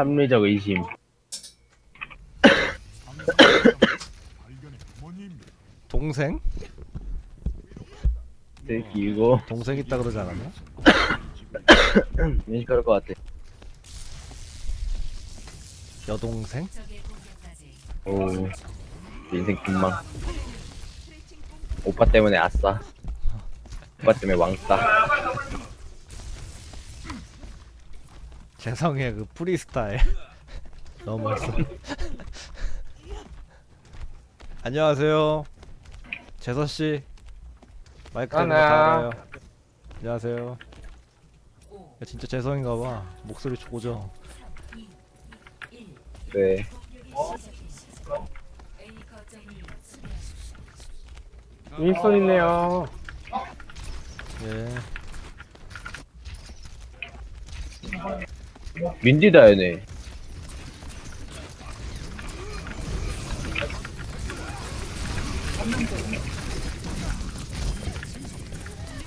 합리적 의심. 동생? 새끼 이거 동생 있다 그러지 않았나? 그럴 것 같아. 여동생? 오 인생 금망. 오빠 때문에 아싸. 오빠 때문에 왕싸. 재성의 그 프리스타일. 너무 멋있어. 안녕하세요. 재서씨. 마이크. 알아요. 안녕하세요. 야, 진짜 재성인가봐. 목소리 조죠? 네. 윈스턴 있네요. 예 민디다 얘네.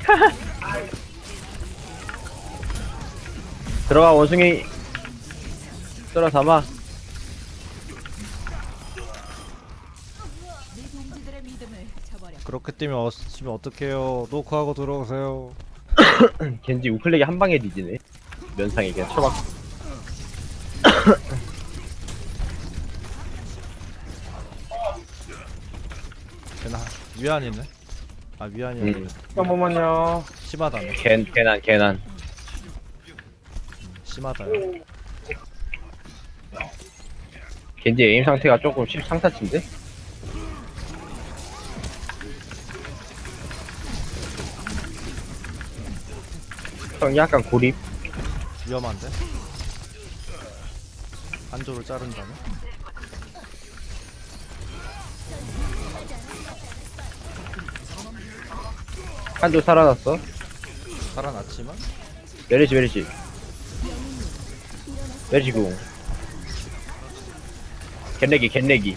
들어가 원숭이 들어 담아. 그렇게 뛰면 어시면 어떡해요 노크하고 들어오세요 겐지 우클릭이 한 방에 뒤지네 면상이 그냥 쳐박. 걔나 위안이네? 아 위안이 음. 음. 한 번만요. 심하다네. 겐 개난 개난. 심하다요 겐지 에임 상태가 조금 심상타치인데? 형 약간 고립 위험한데? 한조를 자른다네? 한조 살아났어? 살아났지만? 메리시 메리시. 메리시 궁. 겐내기 겐내기.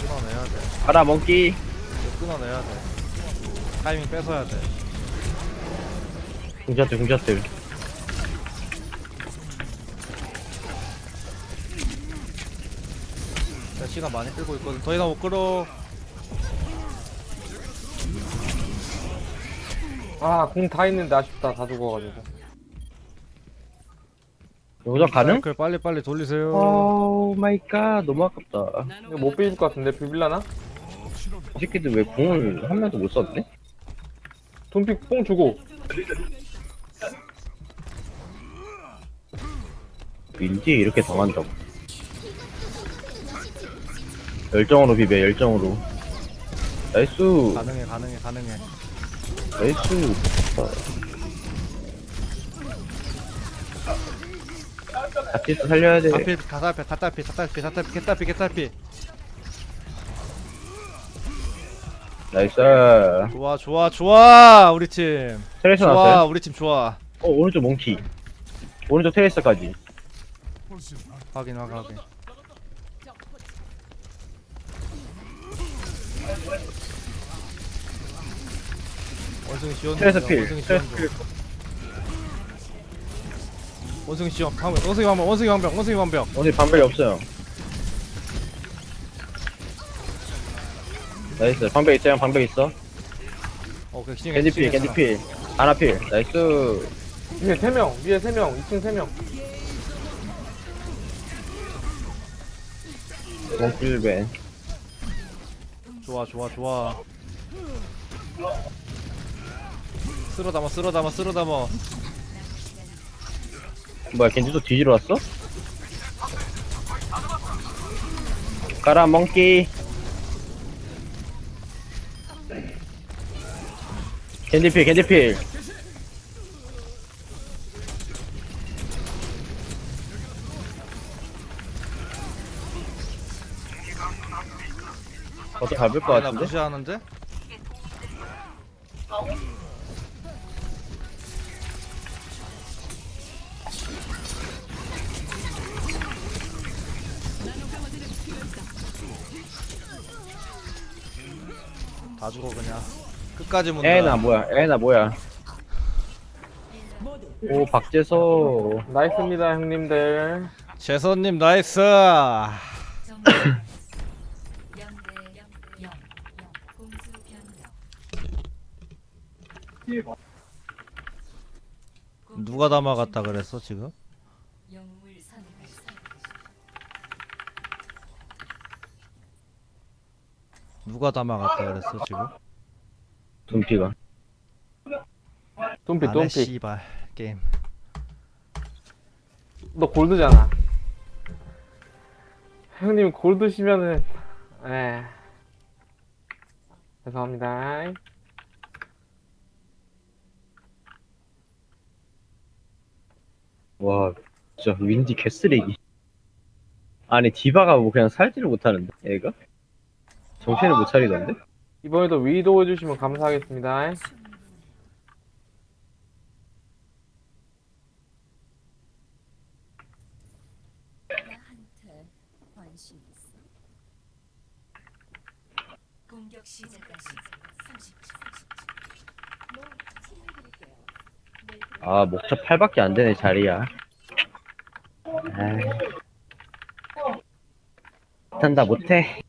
끊어내야 돼. 가라 몽키. 이거 끊어내야 돼 타이밍 뺏어야 돼 궁자트 궁자트 자, 시간 많이 끌고 있거든 더 이상 못 끌어 아, 공 다 있는데 아쉽다. 다 죽어가지고. 여기서 가능? 사이클 빨리 빨리 돌리세요 오 마이 갓 너무 아깝다 이거 못 비빌 것 같은데, 비빌라나? 이 새끼들 왜 궁을 한 명도 못 썼네? 돈픽 뽕 주고. 민지? 이렇게 당한다고 열정으로 비벼 열정으로. 나이스. 가능해 가능해 가능해. 나이스. 또 살려야 돼. 앞에 다달피 다달피 다달피 다달피 개달피 개달피 나이스. 좋아 좋아 좋아 우리 팀. 테레스 좋아 나왔어요? 우리 팀 좋아. 어 오른쪽 몽키. 오른쪽 테레스까지. 확인 확인 확인. 원숭이 지원 중, 테레스 필 원숭이 지원. 필. 원숭이 지원. 방벽 원숭이 방벽 원숭이 방벽 원숭이 방벽. 오늘 방벽이 없어요 나이스. 방벽 있어요? 방벽 있어? 오케이 기증 겐지 필 겐지 필. 하나 필. 나이스. 위에 3명, 위에 3명, 2층 3명. 몽필벤 좋아 좋아 좋아. 쓸어 담아 쓸어 담아 쓸어 담아. 뭐야 겐지도 뒤지러 왔어? 가라 몽키 겐지필 겐지필 어떻게 밟을 것 아, 나 같은데? 무시하는데? 다 죽어 그냥 끝까지 문다. 에나 뭐야? 에나 뭐야? 오 박재서. 나이스입니다 형님들. 재선님 나이스! 점수 0대 0 공수 변경 누가 다 막았다 그랬어 지금? 누가 다 막았다 그랬어 지금? 둠피가. 돈피 안해 돈피. 씨발 게임. 너 골드잖아. 형님 골드시면은 에 죄송합니다. 와 진짜 윈디 개쓰레기. 아니 디바가 뭐 그냥 살지를 못하는데 애가? 정신을 못 차리던데 이번에도 위도 해주시면 감사하겠습니다. 나한테 관심 있어 공격 시작까지 30초 뭐 치료해드릴게요 아 목차 8밖에 안 되네 자리야. 에이. 못한다 못해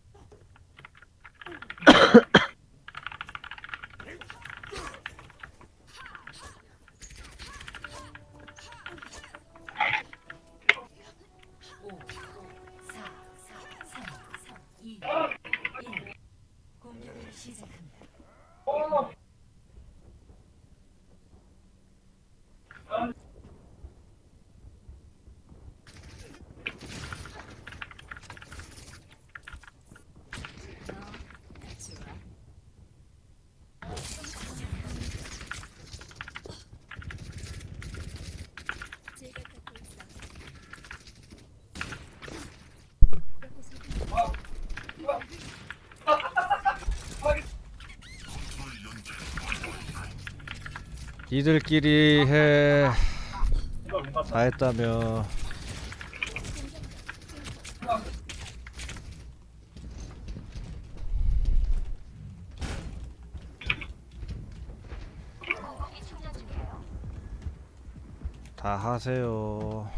오, 4, 4, 3, 3, 2, 1 공격을 시작합니다 좋아 제가 갖고 있어 니들끼리 해. 다 했다며. 다 하세요.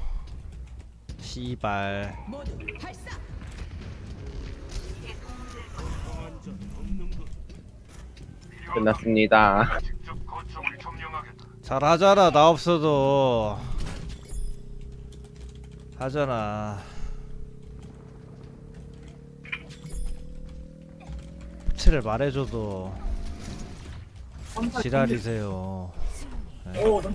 씨발. 끝났습니다 잘하잖아 나 없어도 하잖아 치를 말해줘도 지랄이세요 네.